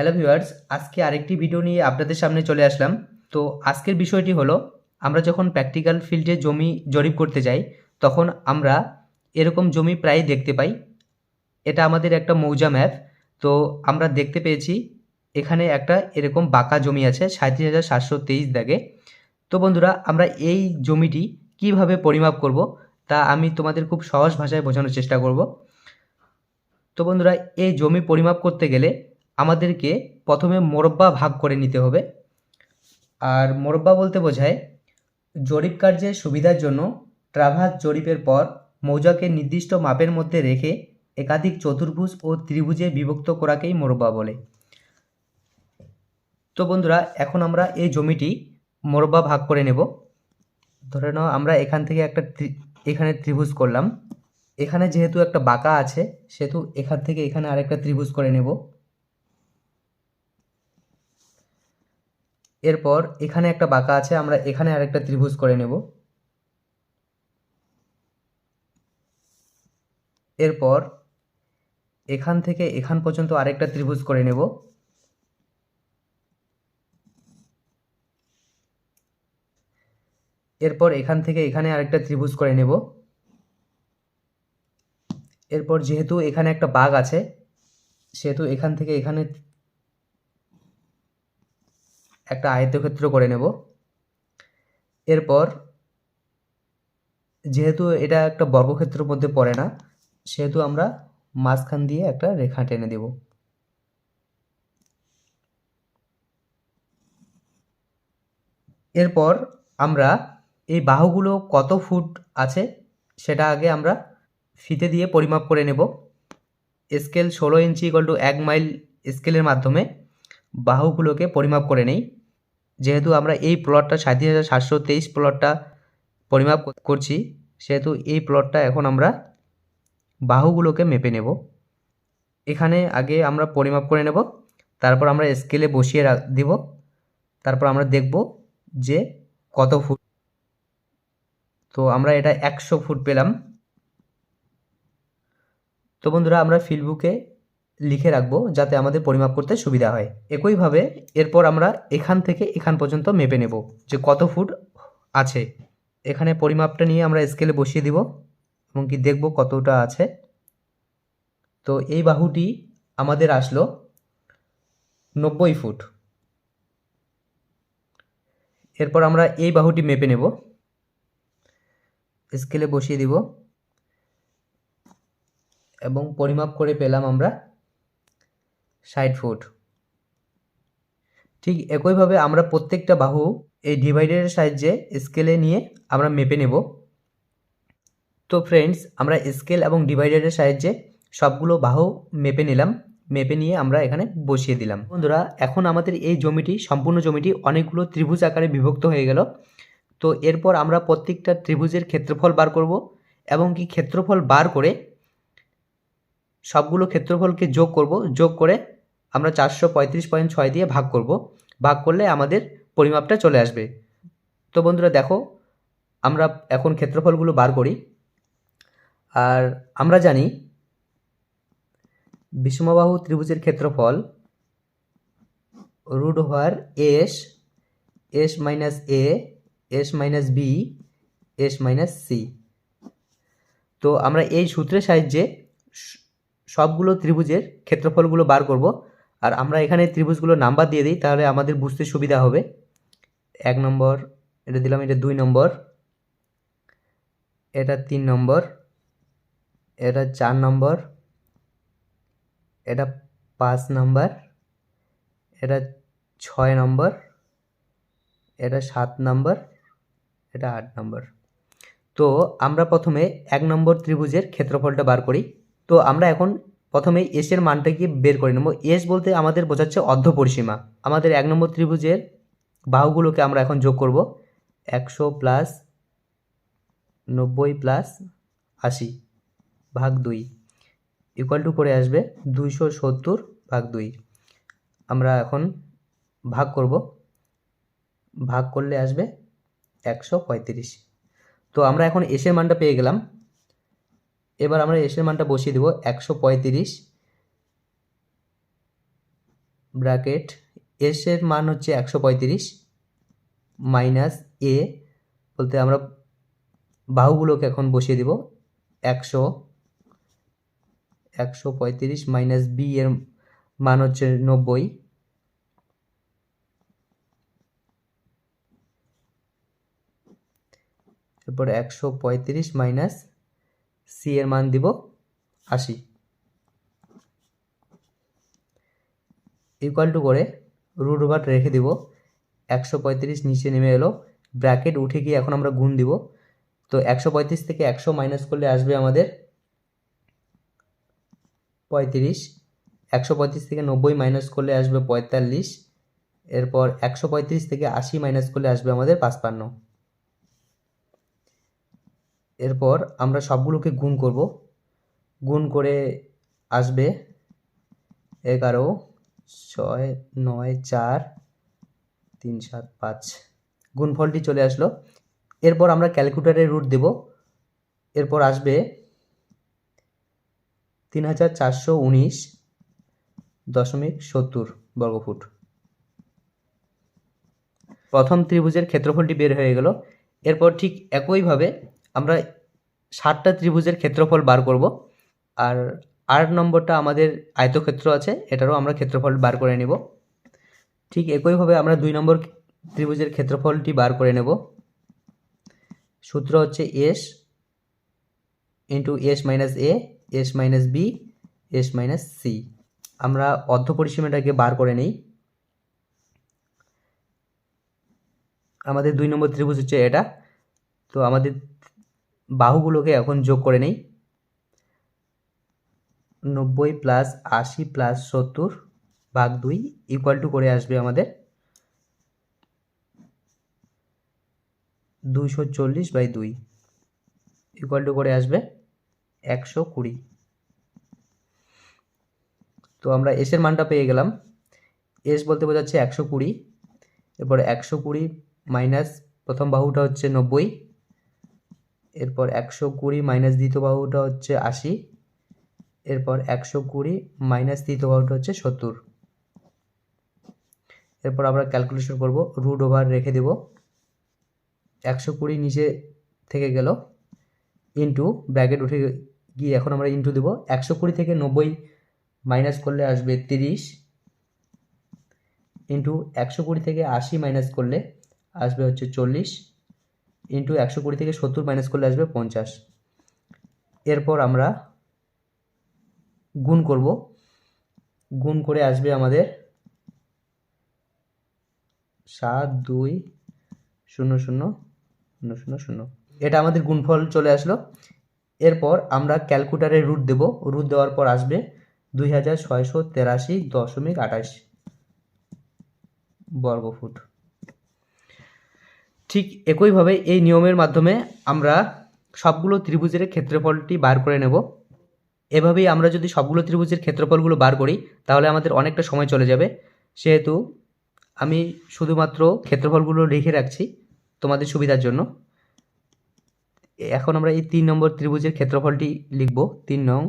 Hello viewers, আজকে আরেকটি video নিয়ে আপনাদের সামনে চলে আসলাম। তো আজকের বিষয়টি হলো, আমরা যখন প্র্যাকটিক্যাল ফিল্ডে জমি জরিপ করতে যাই, তখন আমরা এরকম জমি প্রায় দেখতে পাই। এটা আমাদের একটা মৌজা ম্যাপ তো আমরা দেখতে পেয়েছি, এখানে একটা এরকম বাঁকা জমি আছে সাঁত্রিশ হাজার সাতশো তেইশ দাগে তো বন্ধুরা, আমরা এই জমিটি কীভাবে পরিমাপ করব, তা আমি তোমাদের খুব সহজ ভাষায় বোঝানোর চেষ্টা করব। তো বন্ধুরা, এই জমি পরিমাপ করতে গেলে আমাদেরকে প্রথমে মোরব্বা ভাগ করে নিতে হবে। আর মোরব্বা বলতে বোঝায়, জরিপ কার্যের সুবিধার জন্য ট্রাভাস জরিপের পর মৌজাকে নির্দিষ্ট মাপের মধ্যে রেখে একাধিক চতুর্ভুজ ও ত্রিভুজে বিভক্ত করাকেই মোরব্বা বলে। তো বন্ধুরা, এখন আমরা এই জমিটি মোরব্বা ভাগ করে নেব। ধরে নাও, আমরা এখান থেকে একটা এখানে ত্রিভুজ করলাম। এখানে যেহেতু একটা বাঁকা আছে, সেহেতু এখান থেকে এখানে আরেকটা ত্রিভুজ করে নেব। এরপর এখানে একটা বাঁকা আছে, আমরা এখানে আরেকটা ত্রিভুজ করে নেব। এরপর এখান থেকে এখান পর্যন্ত আরেকটা ত্রিভুজ করে নেব। এরপর এখান থেকে এখানে আরেকটা ত্রিভুজ করে নেব। এরপর যেহেতু এখানে একটা বাঘ আছে, সেহেতু এখান থেকে এখানে একটা আয়তক্ষেত্র করে নেব। এরপর যেহেতু এটা একটা বর্গক্ষেত্রের মধ্যে পড়ে না, সেহেতু আমরা মাঝখান দিয়ে একটা রেখা টেনে দেব। এরপর আমরা এই বাহুগুলো কত ফুট আছে সেটা আগে আমরা ফিতে দিয়ে পরিমাপ করে নেব। স্কেল ষোলো ইঞ্চি ইকল টু এক মাইল স্কেলের মাধ্যমে বাহুগুলোকে পরিমাপ করে নেই। যেহেতু আমরা এই প্লটটা সাঁত্রিশ হাজার সাতশো তেইশ প্লটটা পরিমাপ করছি, সেহেতু এই প্লটটা এখন আমরা বাহুগুলোকে মেপে নেব। এখানে আগে আমরা পরিমাপ করে নেব, তারপর আমরা স্কেলে বসিয়ে দিব, তারপর আমরা দেখব যে কত ফুট। তো আমরা এটা একশো ফুট পেলাম। তো বন্ধুরা, আমরা ফিল্ডবুকে লিখে রাখব যাতে আমাদের পরিমাপ করতে সুবিধা হয়। একইভাবে এরপর আমরা এখান থেকে এখান পর্যন্ত মেপে নেব যে কত ফুট আছে। এখানে পরিমাপটা নিয়ে আমরা স্কেলে বসিয়ে দিব এবং কি দেখব কতটা আছে। তো এই বাহুটি আমাদের আসলো নব্বই ফুট। এরপর আমরা এই বাহুটি মেপে নেব। স্কেলে বসিয়ে দিব। এবং পরিমাপ করে পেলাম আমরা ষাট ফুট। ঠিক একইভাবে আমরা প্রত্যেকটা বাহু এই ডিভাইডারের সাহায্যে স্কেলে নিয়ে আমরা মেপে নেব। তো ফ্রেন্ডস আমরা স্কেল এবং ডিভাইডারের সাহায্যে সবগুলো বাহু মেপে নিলাম। মেপে নিয়ে আমরা এখানে বসিয়ে দিলাম। বন্ধুরা, এখন আমাদের এই জমিটি, সম্পূর্ণ জমিটি অনেকগুলো ত্রিভুজ আকারে বিভক্ত হয়ে গেল। তো এরপর আমরা প্রত্যেকটা ত্রিভুজের ক্ষেত্রফল বার করব এবং কি ক্ষেত্রফল বার করে সবগুলো ক্ষেত্রফলকে যোগ করব, যোগ করে আমরা চারশো পঁয়ত্রিশ পয়েন্ট ছয় দিয়ে ভাগ করব। ভাগ করলে আমাদের পরিমাপটা চলে আসবে। তো বন্ধুরা দেখো, আমরা এখন ক্ষেত্রফলগুলো বার করি। আর আমরা জানি বিষমবাহু ত্রিভুজের ক্ষেত্রফল root over S S minus A, S minus B, S minus C. তো আমরা এই সূত্রের সাহায্যে সবগুলো ত্রিভুজের ক্ষেত্রফলগুলো বার করব। আর আমরা এখানে ত্রিভুজগুলো নাম্বার দিয়ে দিই, তাহলে আমাদের বুঝতে সুবিধা হবে। এক নম্বর, এটা দিলাম, এটা দুই নম্বর, এটা তিন নম্বর, এটা চার নম্বর, এটা পাঁচ নম্বর, এটা ছয় নম্বর, এটা সাত নম্বর, এটা আট নম্বর। তো আমরা প্রথমে এক নম্বর ত্রিভুজের ক্ষেত্রফলটা বার করি। তো আমরা এখন প্রথমে এসের মানটাকে বের করে নেব। এস বলতে আমাদের বোঝাচ্ছে অর্ধ পরিসীমা। আমাদের এক নম্বর ত্রিভুজের বাহুগুলোকে আমরা এখন যোগ করব। একশো প্লাস নব্বই প্লাস আশি ভাগ দুই ইকুয়াল টু করে আসবে দুইশো সত্তর ভাগ দুই। আমরা এখন ভাগ করব। ভাগ করলে আসবে একশো পঁয়ত্রিশ। তো আমরা এখন এসের মানটা পেয়ে গেলাম। এবার আমরা এসের মানটা বসিয়ে দেবো একশো পঁয়ত্রিশ ব্র্যাকেট এসের মান হচ্ছে একশো পঁয়ত্রিশ মাইনাস এ বলতে আমরা বাহুগুলোকে এখন বসিয়ে দিব একশো একশো পঁয়ত্রিশ মাইনাস বি এর মান হচ্ছে নব্বই। তারপর একশো পঁয়ত্রিশ মাইনাস সি এর মান দিব আশি। ইকুয়াল টু করে রুট ওভার রেখে দিব। একশো পঁয়ত্রিশ নিচে নেমে এলো। ব্র্যাকেট উঠে গিয়ে এখন আমরা গুণ দিব। তো একশো পঁয়ত্রিশ থেকে একশো মাইনাস করলে আসবে আমাদের পঁয়ত্রিশ। একশো পঁয়ত্রিশ থেকে নব্বই মাইনাস করলে আসবে পঁয়তাল্লিশ। এরপর একশো পঁয়ত্রিশ থেকে আশি মাইনাস করলে আসবে আমাদের পাঁচপান্ন। এরপর আমরা সবগুলোকে গুণ করব। গুণ করে আসবে এগারো, ছয়, নয়, চার, তিন, সাত, পাঁচ। গুণফলটি চলে আসলো। এরপর আমরা ক্যালকুলেটারে রুট দেব। এরপর আসবে তিন হাজার চারশো উনিশ দশমিক সত্তর বর্গফুট। প্রথম ত্রিভুজের ক্ষেত্রফলটি বের হয়ে গেল। এরপর ঠিক একইভাবে আমরা ষাটটা ত্রিভুজের ক্ষেত্রফল বার করব। আর আট নম্বরটা আমাদের আয়তক্ষেত্র আছে, এটারও আমরা ক্ষেত্রফল বার করে নেব। ঠিক একইভাবে আমরা দুই নম্বর ত্রিভুজের ক্ষেত্রফলটি বার করে নেব। সূত্র হচ্ছে S into S minus A S minus B S minus C আমরা অর্ধ পরিসীমাটাকে বার করে নেই। আমাদের দুই নম্বর ত্রিভুজ হচ্ছে এটা। তো আমাদের বাহুগুলোকে এখন যোগ করে নেই। নব্বই প্লাস আশি প্লাস সত্তর ভাগ দুই ইকুয়াল টু করে আসবে আমাদের। দুইশো চল্লিশ বাই দুই ইকুয়াল টু করে আসবে একশো কুড়ি। তো আমরা এসের মানটা পেয়ে গেলাম। এস বলতে বোঝাচ্ছে একশো কুড়ি, এরপর একশো কুড়ি মাইনাস প্রথম বাহুটা হচ্ছে নব্বই। এরপর একশো কুড়ি মাইনাস দ্বিতীয় বাহুটা হচ্ছে আশি। এরপর একশো কুড়ি মাইনাস তৃতীয় বাহুটা হচ্ছে সত্তর। এরপর আমরা ক্যালকুলেশন করব রুট ওভার রেখে দেব। একশো কুড়ি নিচে থেকে গেল ইন্টু ব্র্যাকেট উঠে গিয়ে এখন আমরা ইন্টু দেব। একশো কুড়ি থেকে নব্বই মাইনাস করলে আসবে তিরিশ। ইন্টু একশো কুড়ি থেকে আশি মাইনাস করলে আসবে হচ্ছে চল্লিশ। ইন্টু একশো কুড়ি থেকে সত্তর মাইনাস করলে আসবে পঞ্চাশ। এরপর আমরা গুণ করব। গুণ করে আসবে আমাদের সাত দুই শূন্য শূন্য শূন্য শূন্য শূন্য। এটা আমাদের গুণফল চলে আসলো। এরপর আমরা ক্যালকুলেটারে রুট দেব। রুট দেওয়ার পর আসবে দুই হাজার ছয়শো তেরাশি দশমিক আঠাশ বর্গফুট। ঠিক একইভাবে এই নিয়মের মাধ্যমে আমরা সবগুলো ত্রিভুজের ক্ষেত্রফলটি বার করে নেব। এভাবেই আমরা যদি সবগুলো ত্রিভুজের ক্ষেত্রফলগুলো বার করি, তাহলে আমাদের অনেকটা সময় চলে যাবে। সেহেতু আমি শুধুমাত্র ক্ষেত্রফলগুলো লিখে রাখছি তোমাদের সুবিধার জন্য। এখন আমরা এই তিন নম্বর ত্রিভুজের ক্ষেত্রফলটি লিখব। তিন নং,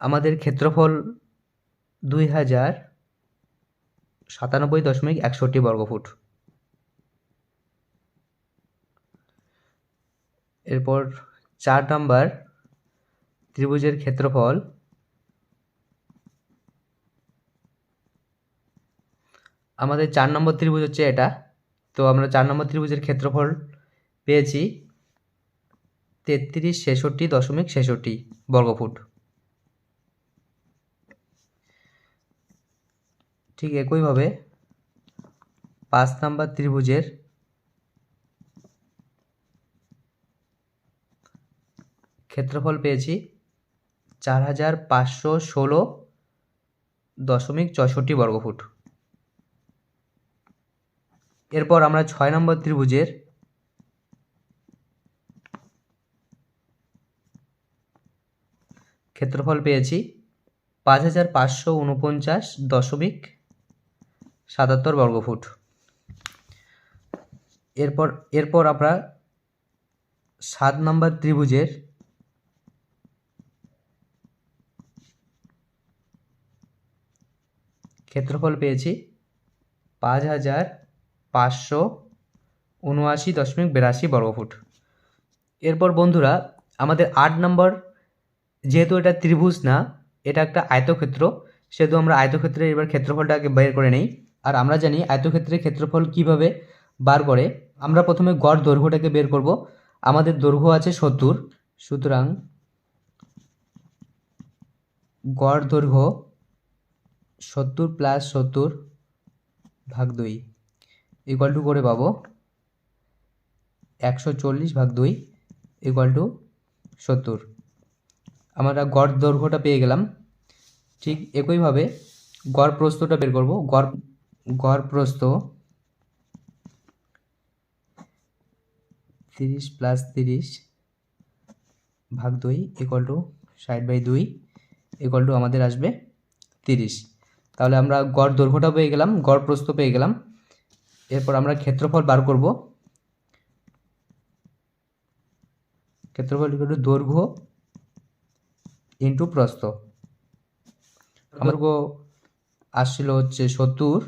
আমাদের ক্ষেত্রফল দুই হাজার সাতানব্বই দশমিক একষট্টি বর্গফুট। এরপর চার নাম্বার ত্রিভুজের ক্ষেত্রফল। আমাদের চার নম্বর ত্রিভুজ হচ্ছে এটা। তো আমরা চার নম্বর ত্রিভুজের ক্ষেত্রফল পেয়েছি তেত্রিশ ছেষট্টি দশমিক ছেষট্টি বর্গফুট। ঠিক একইভাবে পাঁচ নাম্বার ত্রিভুজের ক্ষেত্রফল পেয়েছি চার হাজার পাঁচশো ষোলো দশমিক চৌষট্টি বর্গফুট। এরপর আমরা ছয় নম্বর ত্রিভুজের ক্ষেত্রফল পেয়েছি পাঁচ হাজার পাঁচশো উনপঞ্চাশ দশমিক সাতাত্তর বর্গফুট। এরপর এরপর আমরা সাত নম্বর ত্রিভুজের ক্ষেত্রফল পেয়েছি পাঁচ হাজার পাঁচশো উনআশি দশমিক বিরাশি বর্গফুট। এরপর বন্ধুরা, আমাদের আট নম্বর, যেহেতু এটা ত্রিভুজ না, এটা একটা আয়তক্ষেত্র, সেহেতু আমরা আয়তক্ষেত্রের এবার ক্ষেত্রফলটাকে বের করে নেই। আর আমরা জানি আয়তক্ষেত্রের ক্ষেত্রফল কীভাবে বার করে, আমরা প্রথমে গড় দৈর্ঘ্যটাকে বের করব। আমাদের দৈর্ঘ্য আছে সত্তর, সুতরাং গড় দৈর্ঘ্য সত্তর প্লাস সত্তর ভাগ দুই ইকুয়াল টু করে পাবো একশো চল্লিশ ভাগ দুই ইকুয়াল টু সত্তর। আমরা গড় দৈর্ঘ্যটা পেয়ে গেলাম। ঠিক একইভাবে গড় প্রস্থটা বের করব। গড় গড় প্রস্থ তিরিশ প্লাস তিরিশ ভাগ দুই ইকুয়াল টু ষাট বাই দুই ইকুয়াল টু আমাদের আসবে তিরিশ। তাহলে আমরা গড় দৈর্ঘ্যটা পেয়ে গেলাম গড় প্রস্থ পেয়ে গেলাম। এরপর আমরা ক্ষেত্রফল বার করব। ক্ষেত্রফল ইকুয়াল টু দৈর্ঘ্য ইন্টু প্রস্থ। দৈর্ঘ্য আসছিল হচ্ছে সত্তর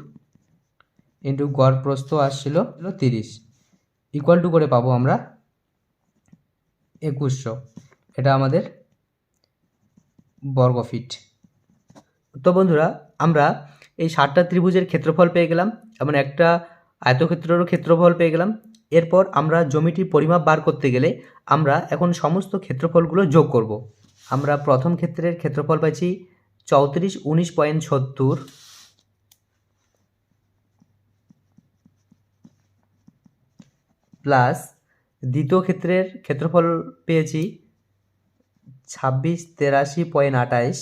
ইন্টু গড় প্রস্থ আসছিল তিরিশ। ইকুয়াল টু করে পাবো আমরা একুশশো। এটা আমাদের বর্গ ফিট তো বন্ধুরা, আমরা এই ষাটটা ত্রিভুজের ক্ষেত্রফল পেয়ে গেলাম এমন একটা আয়তক্ষেত্রেরও ক্ষেত্রফল পেয়ে গেলাম। এরপর আমরা জমিটির পরিমাপ বার করতে গেলে আমরা এখন সমস্ত ক্ষেত্রফলগুলো যোগ করব। আমরা প্রথম ক্ষেত্রের ক্ষেত্রফল পাইছি চৌত্রিশ উনিশ পয়েন্ট সত্তর। প্লাস দ্বিতীয় ক্ষেত্রের ক্ষেত্রফল পেয়েছি ছাব্বিশ তেরাশি পয়েন্ট আঠাইশ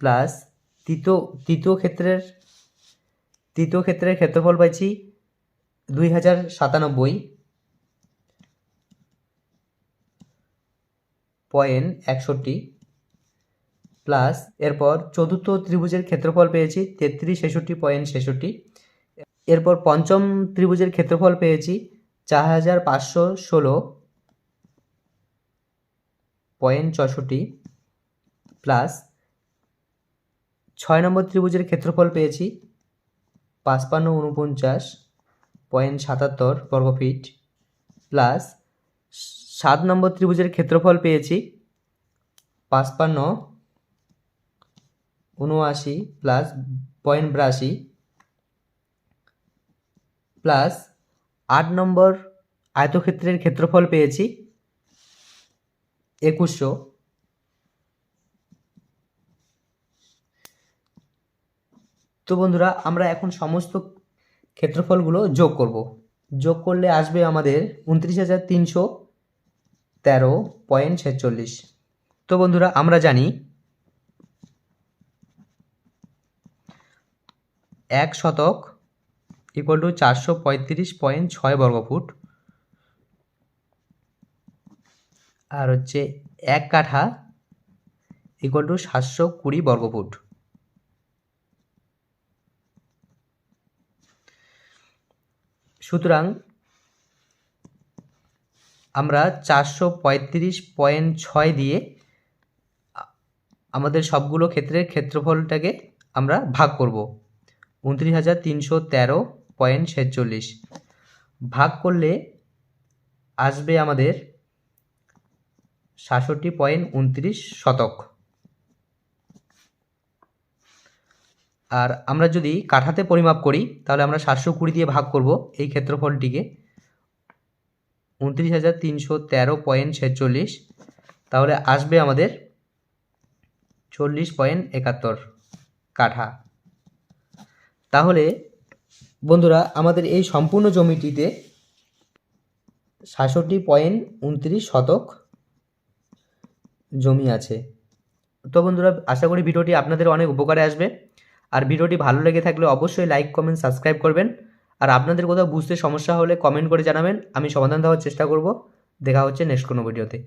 প্লাস তৃতীয় তৃতীয় ক্ষেত্রের তৃতীয় ক্ষেত্রের ক্ষেত্রফল পাইছি দুই হাজার সাতানব্বই পয়েন্ট একষট্টি। প্লাস এরপর চতুর্থ ত্রিভুজের ক্ষেত্রফল পেয়েছি তেত্রিশ, ছেষট্টি, পয়েন্ট ছেষট্টি। এরপর পঞ্চম ত্রিভুজের ক্ষেত্রফল পেয়েছি চার হাজার পাঁচশো ষোলো পয়েন্ট চৌষট্টি। প্লাস ছয় নম্বর ত্রিভুজের ক্ষেত্রফল পেয়েছি। পাঁচপান্ন উনপঞ্চাশ পয়েন্ট সাতাত্তর বর্গফিট প্লাস সাত নম্বর ত্রিভুজের ক্ষেত্রফল পেয়েছি। পাঁচপান্ন উনআশি প্লাস পয়েন্ট বিরাশি। প্লাস আট নম্বর আয়তক্ষেত্রের ক্ষেত্রফল পেয়েছি। একুশশো তো বন্ধুরা, আমরা এখন সমস্ত ক্ষেত্রফলগুলো যোগ করব। যোগ করলে আসবে আমাদের উনত্রিশ হাজার তিনশো তেরো পয়েন্ট ছেচল্লিশ। তো বন্ধুরা, আমরা জানি এক শতক ইকুয়াল টু চারশো পঁয়ত্রিশ পয়েন্ট ছয় বর্গফুট। আর হচ্ছে এক কাঠা ইকুয়াল টু সাতশো কুড়ি বর্গফুট। সুতরাং আমরা চারশো পঁয়ত্রিশ পয়েন্ট ছয় দিয়ে আমাদের সবগুলো ক্ষেত্রের ক্ষেত্রফলটাকে আমরা ভাগ করব। উনত্রিশ হাজার তিনশো তেরো পয়েন্ট ভাগ করলে আসবে আমাদের সাতষট্টি পয়েন্ট উনত্রিশ শতক। আর আমরা যদি কাঠাতে পরিমাপ করি, তাহলে আমরা সাতশো কুড়ি দিয়ে ভাগ করব এই ক্ষেত্রফলটিকে। উনত্রিশ হাজার তিনশো তেরো পয়েন্ট ছেচল্লিশ। তাহলে আসবে আমাদের চল্লিশ পয়েন্ট একাত্তর কাঠা। তাহলে বন্ধুরা, আমাদের এই সম্পূর্ণ জমিটিতে সাতষট্টি পয়েন্ট উনত্রিশ শতক জমি আছে। তো বন্ধুরা, আশা করি ভিডিওটি আপনাদের অনেক উপকারে আসবে। আর ভিডিওটি ভালো লেগে থাকলে অবশ্যই লাইক কমেন্ট সাবস্ক্রাইব করবেন। আর আপনাদের কোথাও বুঝতে সমস্যা হলে কমেন্ট করে জানাবেন। আমি সমাধান দেওয়ার চেষ্টা করব। দেখা হচ্ছে নেক্সট কোনো ভিডিওতে